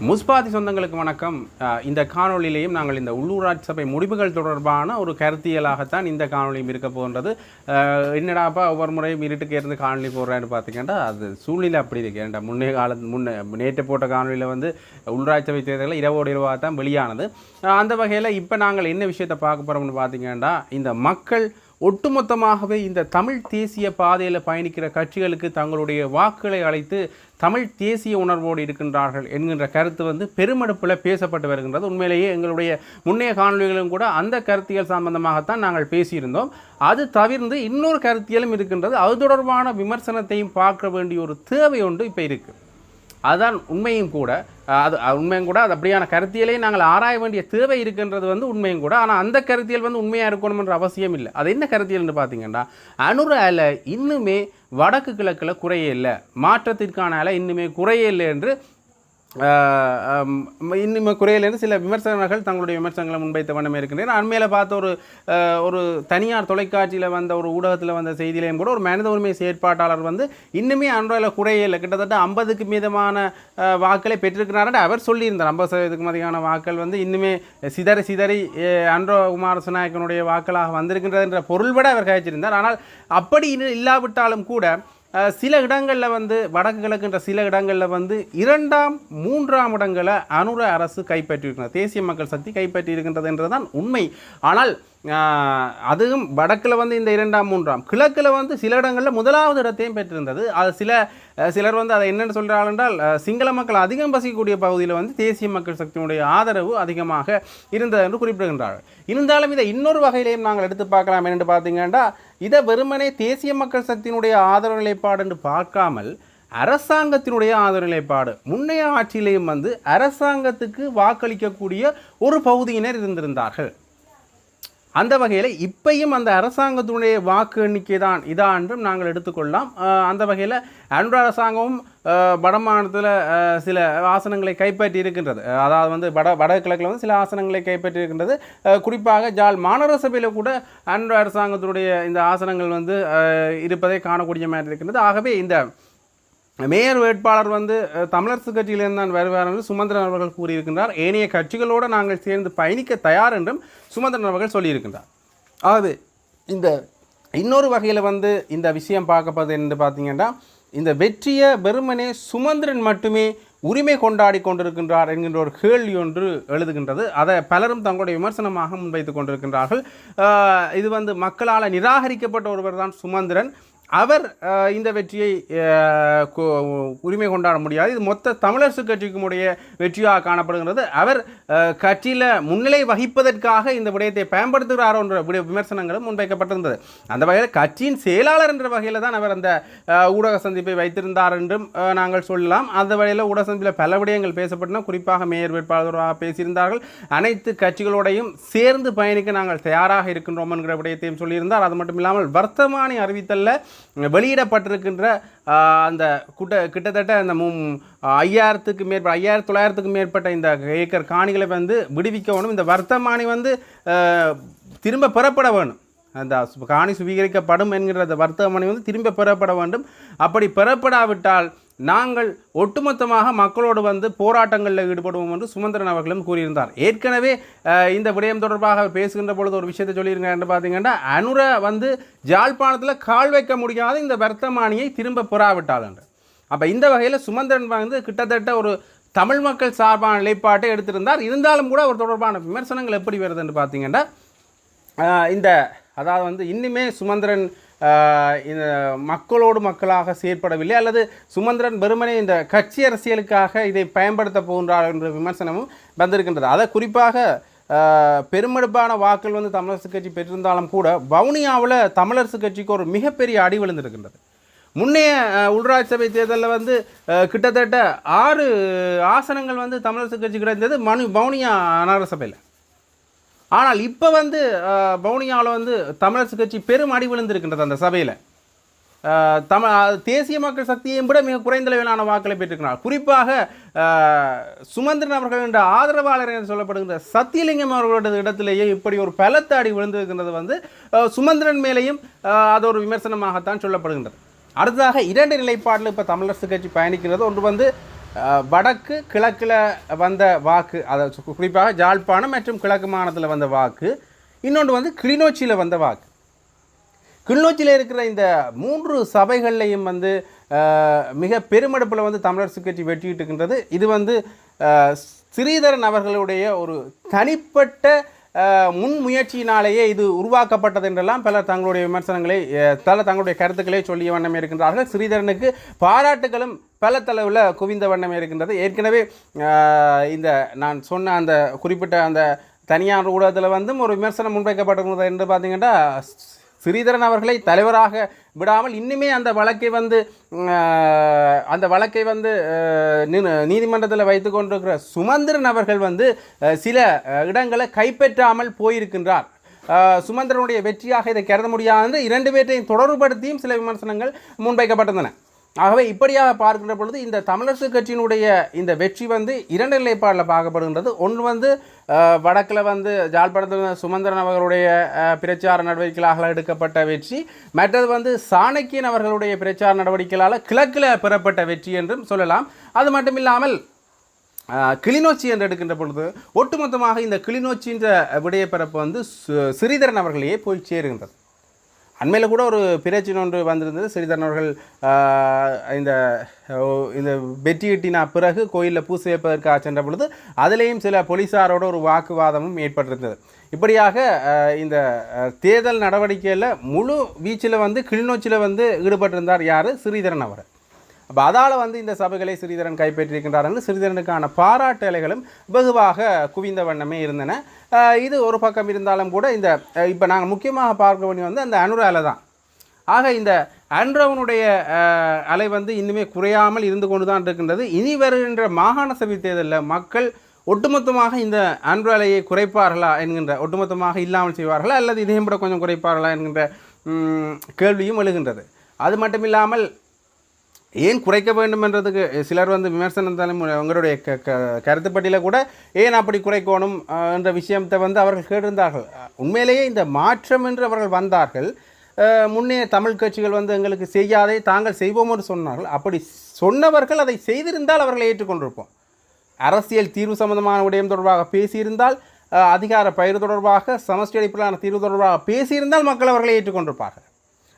முஸ்பாதி சொந்தங்களுக்கு வணக்கம். இந்த காணொளியிலேயும் நாங்கள் இந்த உள்ளூராட்சி சபை முடிவுகள் தொடர்பான ஒரு கருத்தியலாகத்தான் இந்த காணொளியும் இருக்க போகின்றது. என்னடாப்பா ஒவ்வொரு முறையும் இருட்டுக்கு இருந்து காணொலி போடுறேன்னு பார்த்தீங்கன்னா அது சூழ்நிலை அப்படி இருக்கு. ஏன்டா முன்னே காலத்து முன்னே நேற்று போட்ட காணொலியில் வந்து உள்ளூராட்சி சபை தேர்தலில் இரவோடு இரவாக தான் வெளியானது அந்த வகையில் இப்போ நாங்கள் என்ன விஷயத்தை பார்க்க போகிறோம்னு பார்த்தீங்கன்னா இந்த மக்கள் ஒட்டுமொத்தமாகவே இந்த தமிழ் தேசிய பாதையில் பயணிக்கிற கட்சிகளுக்கு தங்களுடைய வாக்குகளை அழைத்து தமிழ் தேசிய உணர்வோடு இருக்கின்றார்கள் என்கின்ற கருத்து வந்து பெருமடுப்பில் பேசப்பட்டு வருகின்றது. உண்மையிலேயே எங்களுடைய முன்னைய காணொலிகளும் கூட அந்த கருத்தியல் சம்பந்தமாகத்தான் நாங்கள் பேசியிருந்தோம். அது தவிர்த்து இன்னொரு கருத்தியலும் இருக்கின்றது. அது தொடர்பான விமர்சனத்தையும் பார்க்க வேண்டிய ஒரு தேவை ஒன்று இப்போ இருக்குது அதுதான் உண்மையும் கூட. அது அது உண்மையும் கூட. அது அப்படியான கருத்தியலை நாங்கள் ஆராய வேண்டிய தேவை இருக்கின்றது வந்து உண்மையும் கூட. ஆனால் அந்த கருத்தியல் வந்து உண்மையாக இருக்கணும்ன்ற அவசியம் இல்லை. அது என்ன கருத்தியல்னு பார்த்தீங்கன்னா அனுர அலை இன்னுமே வடக்கு கிழக்கில் குறையே இல்லை. மாற்றத்திற்கான அலை இன்னுமே குறையே இல்லை என்று இன்னும் குறையிலிருந்து சில விமர்சகர்கள் தங்களுடைய விமர்சனங்களை முன்வைத்த வண்ணமே இருக்கின்றன. அண்மையில் பார்த்த ஒரு ஒரு தனியார் தொலைக்காட்சியில் வந்த ஒரு ஊடகத்தில் வந்த செய்தியிலையும் கூட ஒரு மனித உரிமை செயற்பாட்டாளர் வந்து இன்னுமே அன்றையில் குறையில கிட்டத்தட்ட ஐம்பதுக்கு மீதமான வாக்களை பெற்றிருக்கிறார் அவர் சொல்லியிருந்தார். ஐம்பது சதவீதத்துக்கு அதிகமான வாக்கள் வந்து இன்னுமே சிதறி சிதறி அன்றோ குமாரசநாயக்கனுடைய வாக்களாக வந்திருக்கின்றது என்ற பொருள்பட அவர் கழிச்சிருந்தார். ஆனால் அப்படி இல்லாவிட்டாலும் கூட சில இடங்களில் வந்து வடக்கு கிழக்குன்ற சில இடங்களில் வந்து இரண்டாம் மூன்றாம் இடங்களை அனுர அரசு கைப்பற்றியிருக்கிறது. தேசிய மக்கள் சக்தி கைப்பற்றியிருக்கின்றது என்றுதான் உண்மை. ஆனால் அதுவும் வடக்கில் வந்து இந்த இரண்டாம் மூன்றாம். கிழக்கில் வந்து சில இடங்களில் முதலாவது இடத்தையும் பெற்றிருந்தது. அது சில சிலர் வந்து அதை என்னென்னு சொல்கிறாள் என்றால் சிங்கள மக்கள் அதிகம் வசிக்கக்கூடிய பகுதியில் வந்து தேசிய மக்கள் சக்தியினுடைய ஆதரவு அதிகமாக இருந்தது என்று குறிப்பிடுகின்றார்கள். இருந்தாலும் இதை இன்னொரு வகையிலையும் நாங்கள் எடுத்து பார்க்கலாம். என்று பார்த்தீங்கன்னா இதை வெறுமனே தேசிய மக்கள் சக்தியினுடைய ஆதரவு நிலைப்பாடு என்று பார்க்காமல் அரசாங்கத்தினுடைய ஆதரவு நிலைப்பாடு. முன்னைய ஆட்சியிலையும் வந்து அரசாங்கத்துக்கு வாக்களிக்கக்கூடிய ஒரு பகுதியினர் இருந்திருந்தார்கள். அந்த வகையில் இப்பையும் அந்த அரசாங்கத்தினுடைய வாக்கு எண்ணிக்கை தான் இதா என்றும் நாங்கள் எடுத்துக்கொள்ளலாம். அந்த வகையில் அன்று அரசாங்கமும் வடமாநிலத்தில் சில ஆசனங்களை கைப்பற்றி இருக்கின்றது. அதாவது வந்து வட வடகிழக்கில் வந்து சில ஆசனங்களை கைப்பற்றி இருக்கின்றது. குறிப்பாக ஜால் மாநகர சபையில் கூட அன்று அரசாங்கத்தினுடைய இந்த ஆசனங்கள் வந்து இருப்பதை காணக்கூடிய மாதிரி இருக்கின்றது. ஆகவே இந்த மேயர் வேட்பாளர் வந்து தமிழரசு கட்சியிலிருந்து தான் வருவார் என்று சுமந்திரன் அவர்கள் கூறியிருக்கின்றார். ஏனைய கட்சிகளோடு நாங்கள் சேர்ந்து பயணிக்க தயார் என்றும் சுமந்திரன் அவர்கள் சொல்லியிருக்கின்றார். அதாவது இந்த இன்னொரு வகையில் வந்து இந்த விஷயம் பார்க்கப்படுது என்று பார்த்தீங்கன்னா இந்த வெற்றியை வெறுமனே சுமந்திரன் மட்டுமே உரிமை கொண்டாடி கொண்டிருக்கின்றார் என்கின்ற ஒரு கேள்வி ஒன்று எழுதுகின்றது. அதை பலரும் தங்களுடைய விமர்சனமாக முன்வைத்துக் கொண்டிருக்கின்றார்கள். இது வந்து மக்களால் நிராகரிக்கப்பட்ட ஒருவர் தான் சுமந்திரன். அவர் இந்த வெற்றியை கு- உரிமை கொண்டாட முடியாது. இது மொத்த தமிழரசு கட்சிக்குமுடைய வெற்றியாக காணப்படுகிறது. அவர் கட்சியில் முன்னிலை வகிப்பதற்காக இந்த விடயத்தை பயன்படுத்துகிறாரோ என்ற விமர்சனங்களும் முன்வைக்கப்பட்டிருந்தது. அந்த வகையில் கட்சியின் செயலாளர் என்ற வகையில் தான் அவர் அந்த ஊடக சந்திப்பை வைத்திருந்தார் என்றும் நாங்கள் சொல்லலாம். அந்த வகையில் ஊடக சந்திப்பில் பல விடயங்கள் பேசப்பட்டன. குறிப்பாக மேயர் வேட்பாளராக பேசியிருந்தார்கள். அனைத்து கட்சிகளோடையும் சேர்ந்து பயணிக்க நாங்கள் தயாராக இருக்கின்றோம் என்கிற விடயத்தையும் சொல்லியிருந்தார். அது மட்டும் இல்லாமல் வர்த்தமானி அறிவித்தல்ல. வெளியிடப்பட்டிருக்கின்ற அந்த குட்ட கிட்டத்தட்ட அந்த மு ஐயாயிரத்துக்கு மேற்பட்ட ஐயாயிரத்து தொள்ளாயிரத்துக்கு மேற்பட்ட இந்த ஏக்கர் காணிகளை வந்து விடுவிக்க வேணும். இந்த வர்த்தமானி வந்து திரும்ப பெறப்பட வேணும். அந்த காணி சுவீகரிக்கப்படும் என்கிற அந்த வர்த்தமானி வந்து திரும்ப பெறப்பட வேண்டும். அப்படி பெறப்படாவிட்டால் நாங்கள் ஒட்டுமொத்தமாக மக்களோடு வந்து போராட்டங்களில் ஈடுபடுவோம் என்று சுமந்திரன் அவர்களும் கூறியிருந்தார். ஏற்கனவே இந்த விடயம் தொடர்பாக அவர் பேசுகின்ற பொழுது ஒரு விஷயத்தை சொல்லியிருக்காரு பார்த்தீங்கன்னா அனுர வந்து ஜாழ்ப்பாணத்தில் கால் வைக்க முடியாத இந்த வர்த்தமானியை திரும்ப பெறாவிட்டால் என்று. அப்போ இந்த வகையில் சுமந்திரன் வந்து கிட்டத்தட்ட ஒரு தமிழ் மக்கள் சார்பான நிலைப்பாட்டை எடுத்திருந்தார். இருந்தாலும் கூட அவர் தொடர்பான விமர்சனங்கள் எப்படி வருதுன்னு பார்த்தீங்கன்னா இந்த அதாவது வந்து இன்னுமே சுமந்திரன் இந்த மக்களோடு மக்களாக செயற்படவில்லை அல்லது சுமந்திரன் வெறுமனே இந்த கட்சி அரசியலுக்காக இதை பயன்படுத்த போகின்றார் என்ற விமர்சனமும் வந்திருக்கின்றது. அதை குறிப்பாக பெருமெடுப்பான வாக்கள் வந்து தமிழரசு கட்சி பெற்றிருந்தாலும் கூட வவுனியாவில் தமிழரசு கட்சிக்கு ஒரு மிகப்பெரிய அடி விழுந்திருக்கின்றது. முன்னைய அஹ், உள்ளாட்சி சபை தேர்தலில் வந்து கிட்டத்தட்ட ஆறு ஆசனங்கள் வந்து தமிழரசு கட்சி கிடைத்தது மனு வவுனியா நகரசபையில். ஆனால் இப்போ வந்து வவுனியாவில் வந்து தமிழரசு கட்சி பெரும் அடி விழுந்திருக்கின்றது அந்த சபையில். தமிழ் தேசிய மக்கள் சக்தியையும் விட மிக குறைந்த அளவிலான வாக்களை பெற்றிருக்கிறார். குறிப்பாக சுமந்திரன் அவர்கள் என்ற ஆதரவாளர் என்று சொல்லப்படுகின்ற சத்தியலிங்கம் அவர்களோட இடத்திலேயே இப்படி ஒரு பலத்த அடி விழுந்திருக்கின்றது வந்து சுமந்திரன் மேலேயும் அது ஒரு விமர்சனமாகத்தான் சொல்லப்படுகின்றது. அடுத்ததாக இரண்டு நிலைப்பாட்டில் இப்போ தமிழரசு கட்சி பயணிக்கிறது. ஒன்று வந்து வடக்கு கிழக்கில் வந்த வாக்கு அதை குறிப்பாக ஜாழ்ப்பாணம் மற்றும் கிழக்கு மாநிலத்தில் வந்த வாக்கு இன்னொன்று வந்து கிளிநொச்சியில் வந்த வாக்கு. கிளிநொச்சியில் இருக்கிற இந்த மூன்று சபைகள்லையும் வந்து மிக பெருமடுப்பில் வந்து தமிழரசு கட்சி வெற்றிட்டு இருக்கின்றது. இது வந்து ஸ்ரீதரன் அவர்களுடைய ஒரு தனிப்பட்ட முன்முயற்சியினாலேயே இது உருவாக்கப்பட்டது என்றெல்லாம் பலர் தங்களுடைய விமர்சனங்களை பல தங்களுடைய கருத்துக்களை சொல்லிய வண்ணம் இருக்கின்றார்கள். ஸ்ரீதரனுக்கு பாராட்டுகளும் பல தளவில் குவிந்த வண்ணம் இருக்கின்றது. ஏற்கனவே இந்த நான் சொன்ன அந்த குறிப்பிட்ட அந்த தனியார் ஊடகத்தில் வந்து ஒரு விமர்சனம் முன்வைக்கப்பட்டிருந்தது என்று பார்த்தீங்கன்னா ஸ்ரீதரன் அவர்களை தலைவராக விடாமல் இன்னுமே அந்த வழக்கை வந்து அந்த வழக்கை வந்து நீதிமன்றத்தில் வைத்து கொண்டிருக்கிற சுமந்திரன் அவர்கள் வந்து சில இடங்களை கைப்பற்றாமல் போயிருக்கின்றார். சுமந்திரனுடைய வெற்றியாக இதை கருத முடியாது இரண்டு பேற்றையும் தொடர்புபடுத்தியும் சில விமர்சனங்கள் முன்வைக்கப்பட்டிருந்தன. ஆகவே இப்படியாக பார்க்கின்ற பொழுது இந்த தமிழரசு கட்சியினுடைய இந்த வெற்றி வந்து இரண்டு நிலைப்பாடில் பார்க்கப்படுகின்றது. ஒன்று வந்து வடக்கில் வந்து ஜாழ்ப்பாணத்தில் சுமந்திரன் அவர்களுடைய பிரச்சார நடவடிக்கைகளாக எடுக்கப்பட்ட வெற்றி. மற்றது வந்து சாணக்கியன் அவர்களுடைய பிரச்சார நடவடிக்கைகளால் கிழக்கில் பெறப்பட்ட வெற்றி என்றும் சொல்லலாம். அது மட்டும் இல்லாமல் கிளிநொச்சி என்று எடுக்கின்ற பொழுது ஒட்டுமொத்தமாக இந்த கிளிநொச்சின்ற விடயப்பரப்பு வந்து சு- சிறிதரன் அவர்களையே போய் சேருகின்றது. அண்மையில் கூட ஒரு பிரச்சனை ஒன்று வந்திருந்தது. சிறிதன் அவர்கள் இந்த இந்த வெற்றியிட்டினா பிறகு கோயிலில் பூசை வைப்பதற்காக சென்ற பொழுது அதிலேயும் சில போலீஸாரோட ஒரு வாக்குவாதமும் ஏற்பட்டிருந்தது. இப்படியாக இந்த தேர்தல் நடவடிக்கையில் முழு வீச்சில் வந்து கிளிநொச்சியில் வந்து ஈடுபட்டிருந்தார் யார்? ஸ்ரீதரன் அவர். அப்போ அதால் வந்து இந்த சபைகளை ஸ்ரீதரன் கைப்பற்றியிருக்கின்றார் என்று ஸ்ரீதரனுக்கான பாராட்டு அலைகளும் வெகுவாக குவிந்த வண்ணமே இருந்தன. இது ஒரு பக்கம் இருந்தாலும் கூட இந்த இப்போ நாங்கள் முக்கியமாக பார்க்க வேண்டிய வந்து அந்த அனுர அலை தான். ஆக இந்த அன்றவனுடைய அலை வந்து இன்னுமே குறையாமல் இருந்து கொண்டு தான் இருக்கின்றது. இனி வருகின்ற மாகாண சபை தேர்தலில் மக்கள் ஒட்டுமொத்தமாக இந்த அன்று அலையை குறைப்பார்களா என்கின்ற ஒட்டுமொத்தமாக இல்லாமல் செய்வார்களா அல்லது இதையும் கூட கொஞ்சம் குறைப்பார்களா என்கின்ற கேள்வியும் எழுகின்றது. அது மட்டும் இல்லாமல் ஏன் குறைக்க வேண்டும் என்றதுக்கு சிலர் வந்து விமர்சனம் தானே உங்களுடைய க க கருத்துப்பட்டியில் கூட ஏன் அப்படி குறைக்கணும் என்ற விஷயத்தை வந்து அவர்கள் கேட்டிருந்தார்கள். உண்மையிலேயே இந்த மாற்றம் என்று அவர்கள் வந்தார்கள். முன்னே தமிழ் கட்சிகள் வந்து எங்களுக்கு செய்யாதே தாங்கள் செய்வோம் என்று சொன்னார்கள். அப்படி சொன்னவர்கள் அதை செய்திருந்தால் அவர்களை ஏற்றுக்கொண்டிருப்போம். அரசியல் தீர்வு சம்பந்தமான விடயம் தொடர்பாக பேசியிருந்தால் அதிகார பயிர் தொடர்பாக சமஷ்டி அடிப்படையிலான தீர்வு தொடர்பாக பேசியிருந்தால் மக்கள் அவர்களை ஏற்றுக்கொண்டிருப்பார்கள்.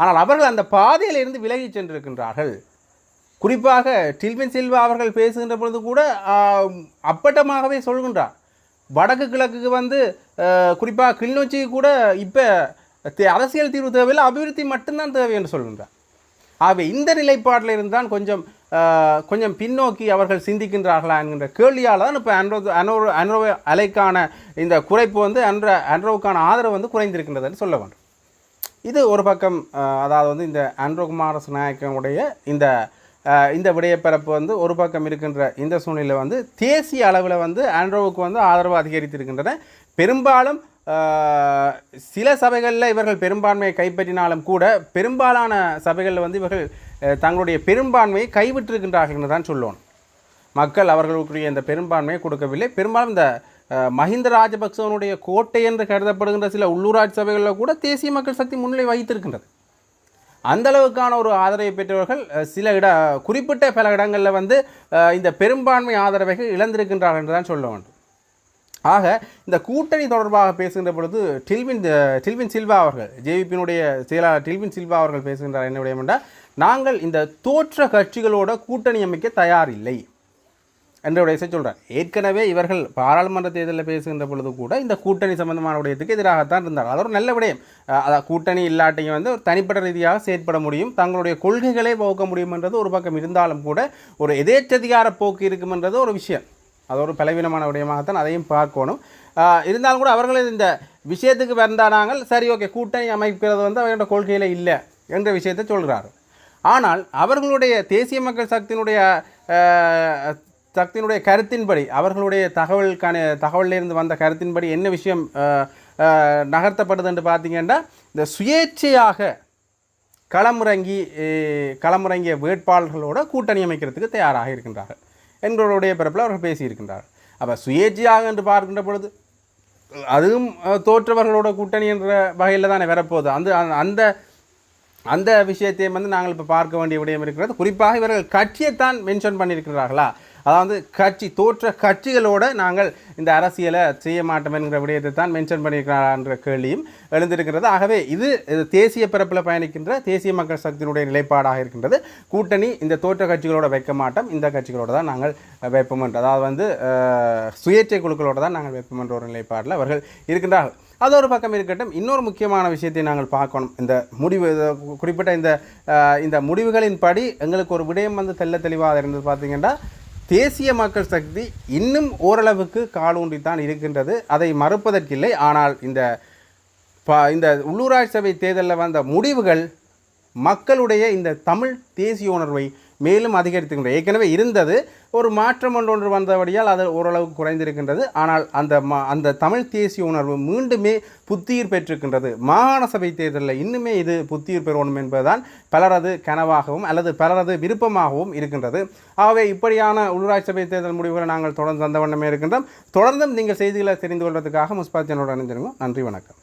ஆனால் அவர்கள் அந்த பாதையிலிருந்து விலகிச் சென்றிருக்கின்றார்கள். குறிப்பாக டில்வின் சில்வா அவர்கள் பேசுகின்ற பொழுது கூட அப்பட்டமாகவே சொல்கின்றார். வடக்கு கிழக்குக்கு வந்து குறிப்பாக கிளிநொச்சிக்கு கூட இப்போ அரசியல் தீர்வு தேவையில்லை அபிவிருத்தி மட்டும்தான் தேவை என்று சொல்கின்றார். ஆகவே இந்த நிலைப்பாட்டில் இருந்தால் கொஞ்சம் கொஞ்சம் பின்னோக்கி அவர்கள் சிந்திக்கின்றார்களா என்கின்ற கேள்வியால் தான் இப்போ அன்ரோ அனோ அன்ரோ அலைக்கான இந்த குறைப்பு வந்து அன்ற அன்ரோவுக்கான ஆதரவு வந்து குறைந்திருக்கின்றதுன்னு சொல்ல வேண்டும். இது ஒரு பக்கம் அதாவது வந்து இந்த அன்ரோகுமார நாயக்கனுடைய இந்த இந்த விடயப்பரப்பு வந்து ஒரு பக்கம் இருக்கின்ற இந்த சூழ்நிலை வந்து தேசிய அளவில் வந்து ஆண்ட்ரோவுக்கு வந்து ஆதரவு அதிகரித்திருக்கின்றன. பெரும்பாலும் சில சபைகளில் இவர்கள் பெரும்பான்மையை கைப்பற்றினாலும் கூட பெரும்பாலான சபைகளில் வந்து இவர்கள் தங்களுடைய பெரும்பான்மையை கைவிட்டிருக்கின்றார்கள் என்று தான் சொல்லணும் மக்கள் அவர்களுக்குரிய இந்த பெரும்பான்மையை கொடுக்கவில்லை. பெரும்பாலும் இந்த மஹிந்த ராஜபக்சவனுடைய கோட்டை என்று கருதப்படுகின்ற சில உள்ளூராட்சி சபைகளில் கூட தேசிய மக்கள் சக்தி முன்னிலை வைத்திருக்கின்றது அந்த அளவுக்கான ஒரு ஆதரவை பெற்றவர்கள் சில இட குறிப்பிட்ட பல இடங்களில் வந்து இந்த பெரும்பான்மை ஆதரவை இழந்திருக்கின்றார்கள் என்று தான் சொல்ல வேண்டும். ஆக இந்த கூட்டணி தொடர்பாக பேசுகின்ற பொழுது டில்வின் டில்வின் சில்வா அவர்கள் ஜேவிபியினுடைய செயலாளர் டில்வின் சில்வா அவர்கள் பேசுகின்றார். என்ன விடயம் என்றால் நாங்கள் இந்த தோற்ற கட்சிகளோட கூட்டணி அமைக்க தயார் இல்லை என்ற விடயத்தை சொல்கிறார் ஏற்கனவே இவர்கள் பாராளுமன்ற தேர்தலில் பேசுகின்ற பொழுது கூட இந்த கூட்டணி சம்பந்தமான விடயத்துக்கு எதிராகத்தான் இருந்தார். அது ஒரு நல்ல விடயம். அதாவது அதான் கூட்டணி இல்லாட்டியும் வந்து ஒரு தனிப்பட்ட ரீதியாக செயற்பட முடியும் தங்களுடைய கொள்கைகளை போக்க முடியும்ன்றது ஒரு பக்கம் இருந்தாலும் கூட ஒரு எதேச்சதிகார போக்கு இருக்குமென்றது ஒரு விஷயம். அது ஒரு பலவீனமான விடயமாகத்தான் அதையும் பார்க்கணும். இருந்தாலும் கூட அவர்கள் இந்த விஷயத்துக்கு வந்தானாங்கள் சரி ஓகே கூட்டணி அமைக்கிறது வந்து அவர்களோட கொள்கையில் இல்லை என்ற விஷயத்தை சொல்கிறார் ஆனால் அவர்களுடைய தேசிய மக்கள் சக்தியினுடைய சக்தியினுடைய கருத்தின்படி அவர்களுடைய தகவலுக்கான தகவலிலிருந்து வந்த கருத்தின்படி என்ன விஷயம் நகர்த்தப்படுது என்று பார்த்தீங்கன்னா இந்த சுயேட்சையாக களமுறங்கி களமுறங்கிய வேட்பாளர்களோட கூட்டணி அமைக்கிறதுக்கு தயாராக இருக்கின்றார்கள் எங்களுடைய பிறப்பில் அவர்கள் பேசியிருக்கின்றார்கள். அப்போ சுயேட்சையாக என்று பார்க்கின்ற பொழுது அதுவும் தோற்றவர்களோட கூட்டணி என்ற வகையில் தானே வரப்போகுது. அந்த அந்த- அந்த அந்த விஷயத்தையும் வந்து நாங்கள் இப்போ பார்க்க வேண்டிய விடயம் இருக்கிறது. குறிப்பாக இவர்கள் கட்சியைத்தான் மென்ஷன் பண்ணியிருக்கிறார்களா அதாவது கட்சி தோற்ற கட்சிகளோடு நாங்கள் இந்த அரசியலை செய்ய மாட்டோம் என்கிற விடயத்தை தான் மென்ஷன் பண்ணியிருக்கிறான்ற கேள்வியும் எழுந்திருக்கிறது. ஆகவே இது தேசிய பரப்பில் பயணிக்கின்ற தேசிய மக்கள் சக்தியினுடைய நிலைப்பாடாக இருக்கின்றது. கூட்டணி இந்த தோற்ற கட்சிகளோட வைக்க மாட்டோம். இந்த கட்சிகளோட தான் நாங்கள் வைப்போம் என்று. அதாவது வந்து சுயேட்சை குழுக்களோட தான் நாங்கள் வைப்போம் என்ற ஒரு நிலைப்பாடில் அவர்கள் இருக்கின்றார்கள். அது ஒரு பக்கம் இருக்கட்டும். இன்னொரு முக்கியமான விஷயத்தை நாங்கள் பார்க்கணும். இந்த முடிவு குறிப்பிட்ட இந்த இந்த இந்த முடிவுகளின்படி எங்களுக்கு ஒரு விடயம் வந்து தெல்ல தெளிவாக இருந்தது பார்த்தீங்கன்னா தேசிய மக்கள் சக்தி இன்னும் ஓரளவுக்கு காலூன்றித்தான் இருக்கின்றது. அதை மறுப்பதற்கில்லை. ஆனால் இந்த ப இந்த உள்ளூராட்சி சபை தேர்தலில் வந்த முடிவுகள் மக்களுடைய இந்த தமிழ் தேசிய உணர்வை மேலும் அதிகரித்துக்கின்றது ஏற்கனவே இருந்தது. ஒரு மாற்றம் ஒன்று ஒன்று வந்தபடியால் அது ஓரளவு குறைந்திருக்கின்றது. ஆனால் அந்த மா அந்த தமிழ் தேசிய உணர்வு மீண்டுமே புத்துயிர் பெற்றிருக்கின்றது. மாகாண சபை தேர்தலில் இன்னுமே இது புத்துயிர் பெறணும் என்பதுதான் பலரது கனவாகவும் அல்லது பலரது விருப்பமாகவும் இருக்கின்றது. ஆகவே இப்படியான உள்ளூராட்சி சபை தேர்தல் முடிவுகளை நாங்கள் தொடர்ந்து தந்த வண்ணமே இருக்கின்றோம். தொடர்ந்தும் நீங்கள் செய்திகளை தெரிந்து கொள்வதற்காக முஸ்பாத்தியனோடு அணிந்திருங்க நன்றி வணக்கம்.